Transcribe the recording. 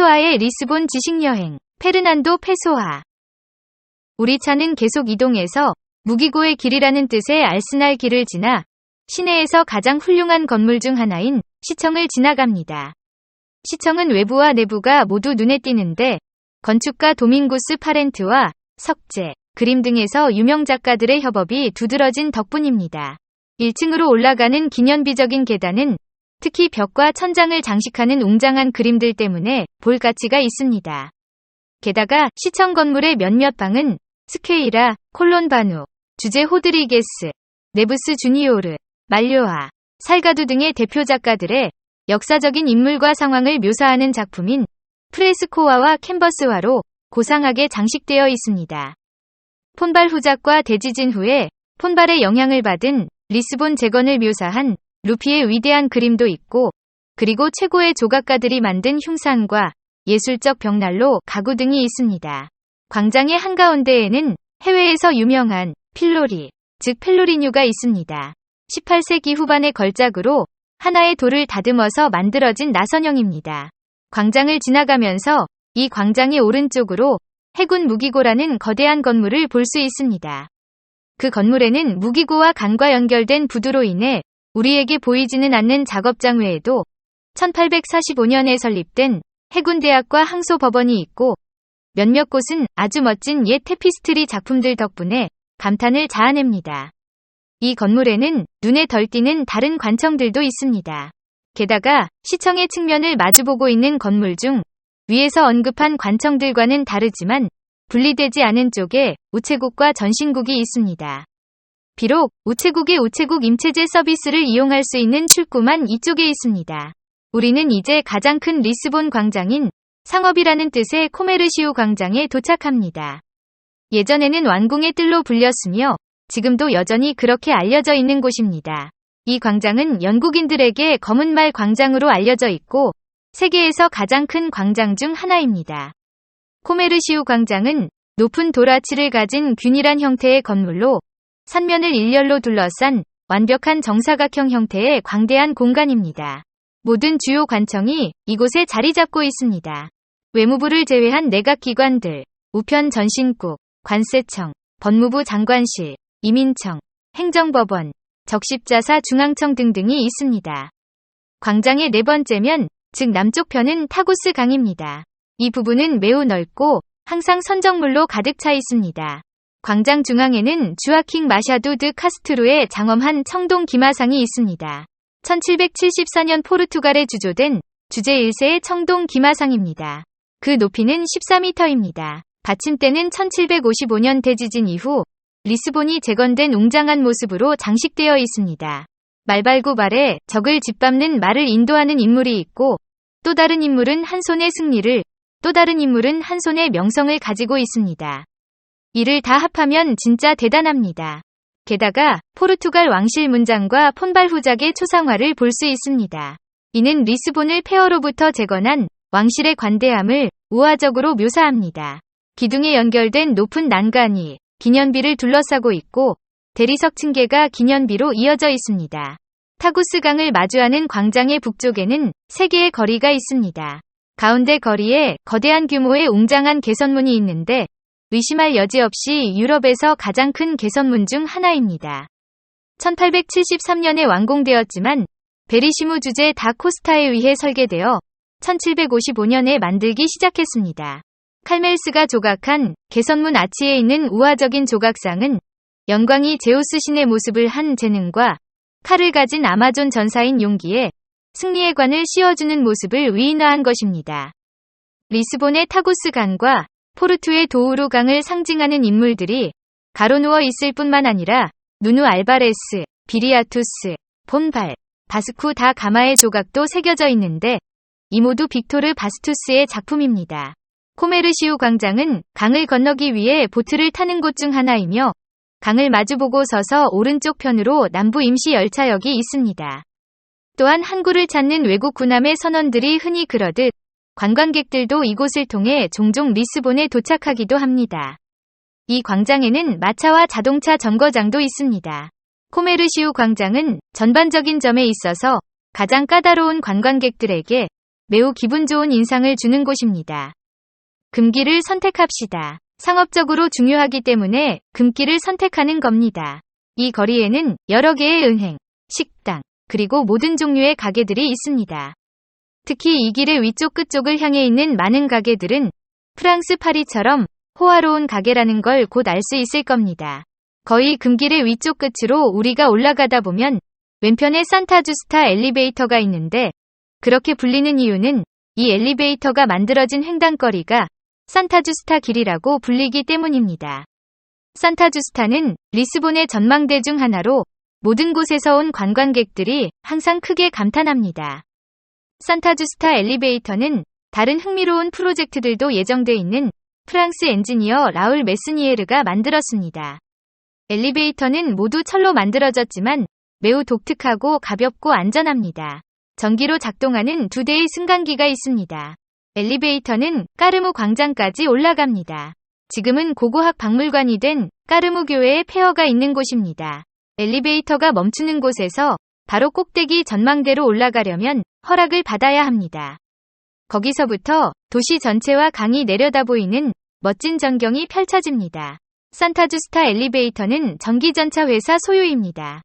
페소아의 리스본 지식여행, 페르난도 페소아. 우리 차는 계속 이동해서 무기고의 길이라는 뜻의 알스날 길을 지나 시내에서 가장 훌륭한 건물 중 하나인 시청을 지나갑니다. 시청은 외부와 내부가 모두 눈에 띄는데 건축가 도밍구스 파렌트와 석재, 그림 등에서 유명 작가들의 협업이 두드러진 덕분입니다. 1층으로 올라가는 기념비적인 계단은 특히 벽과 천장을 장식하는 웅장한 그림들 때문에 볼 가치가 있습니다. 게다가 시청 건물의 몇몇 방은 스퀘이라, 콜론바누, 주제 호드리게스, 네브스 주니오르, 말료아, 살가두 등의 대표 작가들의 역사적인 인물과 상황을 묘사하는 작품인 프레스코화와 캔버스화로 고상하게 장식되어 있습니다. 폰발 후작과 대지진 후에 폰발의 영향을 받은 리스본 재건을 묘사한 루피의 위대한 그림도 있고, 그리고 최고의 조각가들이 만든 흉산과 예술적 벽난로 가구 등이 있습니다. 광장의 한가운데에는 해외에서 유명한 필로리, 즉 펠로리뉴가 있습니다. 18세기 후반의 걸작으로 하나의 돌을 다듬어서 만들어진 나선형입니다. 광장을 지나가면서 이 광장의 오른쪽으로 해군 무기고라는 거대한 건물을 볼 수 있습니다. 그 건물에는 무기고와 강과 연결된 부두로 인해 우리에게 보이지는 않는 작업장 외에도 1845년에 설립된 해군대학과 항소법원이 있고 몇몇 곳은 아주 멋진 옛 테피스트리 작품들 덕분에 감탄을 자아냅니다. 이 건물에는 눈에 덜 띄는 다른 관청들도 있습니다. 게다가 시청의 측면을 마주보고 있는 건물 중 위에서 언급한 관청들과는 다르지만 분리되지 않은 쪽에 우체국과 전신국이 있습니다. 비록 우체국의 우체국 임체제 서비스를 이용할 수 있는 출구만 이쪽에 있습니다. 우리는 이제 가장 큰 리스본 광장인 상업이라는 뜻의 코메르시오 광장에 도착합니다. 예전에는 왕궁의 뜰로 불렸으며 지금도 여전히 그렇게 알려져 있는 곳입니다. 이 광장은 영국인들에게 검은 말 광장으로 알려져 있고 세계에서 가장 큰 광장 중 하나입니다. 코메르시우 광장은 높은 도라치를 가진 균일한 형태의 건물로 산면을 일렬로 둘러싼 완벽한 정사각형 형태의 광대한 공간입니다. 모든 주요 관청이 이곳에 자리 잡고 있습니다. 외무부를 제외한 내각기관들, 우편 전신국, 관세청, 법무부 장관실, 이민청, 행정법원, 적십자사 중앙청 등등이 있습니다. 광장의 네 번째 면, 즉 남쪽 편은 타고스 강입니다. 이 부분은 매우 넓고 항상 선정물로 가득 차 있습니다. 광장 중앙에는 주아킹 마샤두 드 카스트로의 장엄한 청동 기마상이 있습니다. 1774년 포르투갈에 주조된 주제 1세의 청동 기마상입니다. 그 높이는 14m입니다. 받침대는 1755년 대지진 이후 리스본이 재건된 웅장한 모습으로 장식되어 있습니다. 말발굽 아래 적을 짓밟는 말을 인도하는 인물이 있고 또 다른 인물은 한 손의 승리를 또 다른 인물은 한 손의 명성을 가지고 있습니다. 이를 다 합하면 진짜 대단합니다. 게다가 포르투갈 왕실 문장과 폰발 후작의 초상화를 볼 수 있습니다. 이는 리스본을 폐허로부터 재건한 왕실의 관대함을 우화적으로 묘사합니다. 기둥에 연결된 높은 난간이 기년비를 둘러싸고 있고 대리석 층계가 기년비로 이어져 있습니다. 타구스 강을 마주하는 광장의 북쪽에는 세 개의 거리가 있습니다. 가운데 거리에 거대한 규모의 웅장한 개선문이 있는데 의심할 여지 없이 유럽에서 가장 큰 개선문 중 하나입니다. 1873년에 완공되었지만 베리시무 주제 다 코스타에 의해 설계되어 1755년에 만들기 시작했습니다. 칼멜스가 조각한 개선문 아치에 있는 우화적인 조각상은 영광이 제우스 신의 모습을 한 재능과 칼을 가진 아마존 전사인 용기에 승리의 관을 씌워주는 모습을 위인화한 것입니다. 리스본의 타고스 강과 포르투의 도우루 강을 상징하는 인물들이 가로누워 있을 뿐만 아니라 누누 알바레스, 비리아투스, 폰발, 바스쿠 다 가마의 조각도 새겨져 있는데 이 모두 빅토르 바스투스의 작품입니다. 코메르시우 광장은 강을 건너기 위해 보트를 타는 곳 중 하나이며 강을 마주보고 서서 오른쪽 편으로 남부 임시 열차역이 있습니다. 또한 항구를 찾는 외국 군함의 선원들이 흔히 그러듯 관광객들도 이곳을 통해 종종 리스본에 도착하기도 합니다. 이 광장에는 마차와 자동차 정거장도 있습니다. 코메르시우 광장은 전반적인 점에 있어서 가장 까다로운 관광객들에게 매우 기분 좋은 인상을 주는 곳입니다. 금기를 선택합시다. 상업적으로 중요하기 때문에 금기를 선택하는 겁니다. 이 거리에는 여러 개의 은행, 식당, 그리고 모든 종류의 가게들이 있습니다. 특히 이 길의 위쪽 끝쪽을 향해 있는 많은 가게들은 프랑스 파리처럼 호화로운 가게라는 걸 곧 알 수 있을 겁니다. 거의 금길의 위쪽 끝으로 우리가 올라가다 보면 왼편에 산타주스타 엘리베이터가 있는데 그렇게 불리는 이유는 이 엘리베이터가 만들어진 횡단거리가 산타주스타 길이라고 불리기 때문입니다. 산타주스타는 리스본의 전망대 중 하나로 모든 곳에서 온 관광객들이 항상 크게 감탄합니다. 산타주스타 엘리베이터는 다른 흥미로운 프로젝트들도 예정돼 있는 프랑스 엔지니어 라울 메스니에르가 만들었습니다. 엘리베이터는 모두 철로 만들어졌지만 매우 독특하고 가볍고 안전합니다. 전기로 작동하는 두 대의 승강기가 있습니다. 엘리베이터는 까르무 광장까지 올라갑니다. 지금은 고고학 박물관이 된 까르무 교회의 폐허가 있는 곳입니다. 엘리베이터가 멈추는 곳에서 바로 꼭대기 전망대로 올라가려면 허락을 받아야 합니다. 거기서부터 도시 전체와 강이 내려다 보이는 멋진 전경이 펼쳐집니다. 산타주스타 엘리베이터는 전기전차 회사 소유입니다.